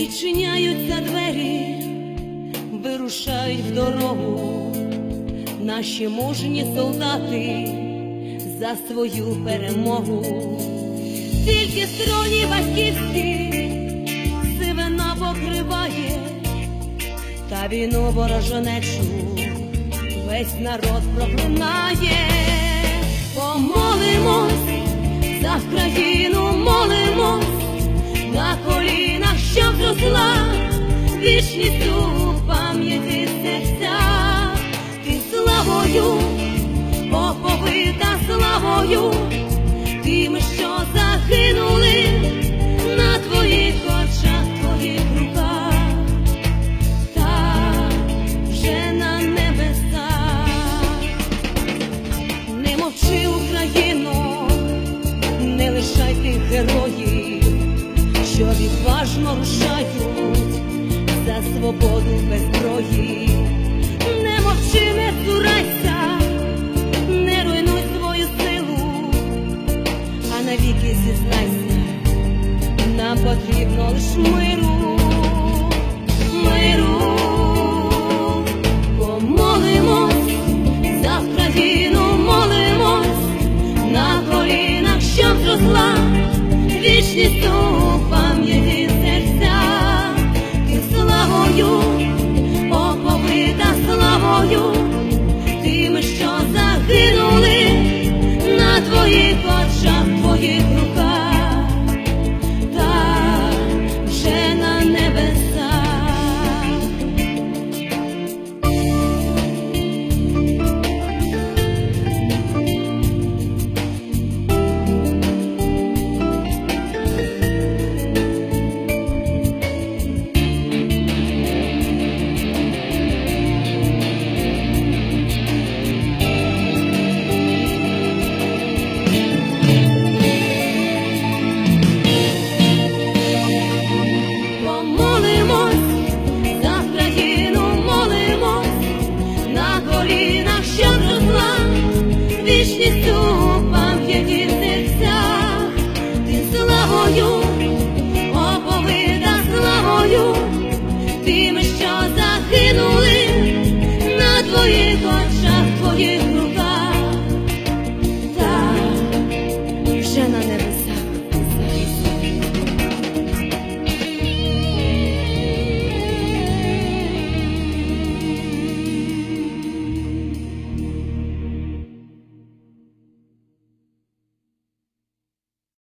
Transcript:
відчиняються двері, вирушають в дорогу, наші мужні солдати за свою перемогу, тільки строні батьківські сивина покриває, та війну ворожонечу весь народ проклинає, помолимось. Вічність у пам'яті серця, ти славою, оповита славою, тим, що загинули на твоїх очах, твоїх руках, та вже на небесах. Не мовчи, Україно, не лишай тих героїв, навіки зізнайся, нам потрібно лиш миру,